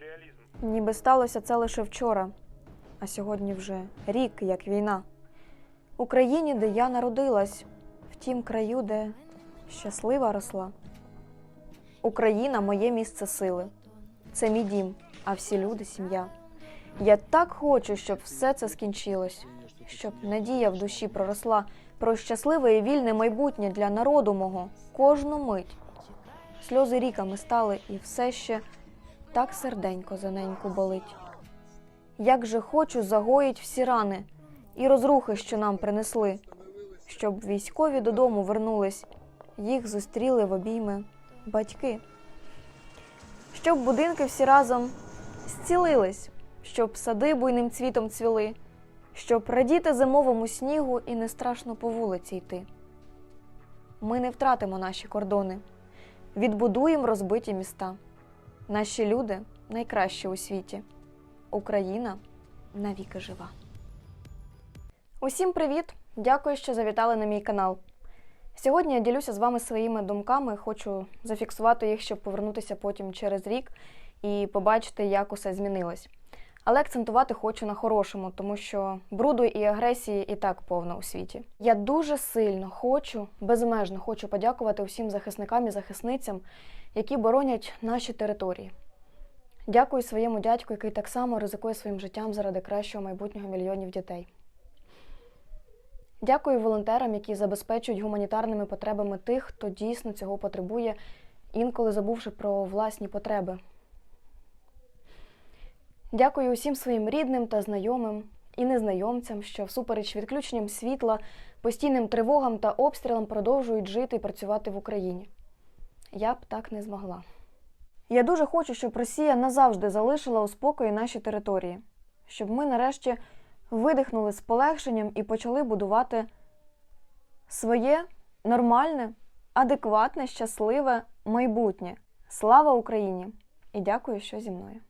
сюрреалізм. Ніби сталося це лише вчора, а сьогодні вже рік, як війна. Україні, де я народилась, в тім краю, де щаслива росла. Україна моє місце сили. Це мій дім, а всі люди сім'я. Я так хочу, щоб все це скінчилось, щоб надія в душі проросла про щасливе і вільне майбутнє для народу мого кожну мить. Сльози ріками стали, і все ще так серденько за неньку болить. Як же хочу загоїть всі рани і розрухи, що нам принесли, щоб військові додому вернулись, їх зустріли в обійми батьки. Щоб будинки всі разом зцілились, щоб сади буйним цвітом цвіли, щоб радіти зимовому снігу і не страшно по вулиці йти. Ми не втратимо наші кордони, відбудуємо розбиті міста. Наші люди найкращі у світі. Україна навіки жива. Усім привіт! Дякую, що завітали на мій канал. Сьогодні я ділюся з вами своїми думками. Хочу зафіксувати їх, щоб повернутися потім через рік і побачити, як усе змінилось. Але акцентувати хочу на хорошому, тому що бруду і агресії і так повно у світі. Я дуже сильно хочу, безмежно хочу подякувати усім захисникам і захисницям, які боронять наші території. Дякую своєму дядьку, який так само ризикує своїм життям заради кращого майбутнього мільйонів дітей. Дякую волонтерам, які забезпечують гуманітарними потребами тих, хто дійсно цього потребує, інколи забувши про власні потреби. Дякую усім своїм рідним та знайомим і незнайомцям, що всупереч відключенням світла, постійним тривогам та обстрілам продовжують жити і працювати в Україні. Я б так не змогла. Я дуже хочу, щоб Росія назавжди залишила у спокої наші території, щоб ми нарешті видихнули з полегшенням і почали будувати своє нормальне, адекватне, щасливе майбутнє. Слава Україні! І дякую, що зі мною.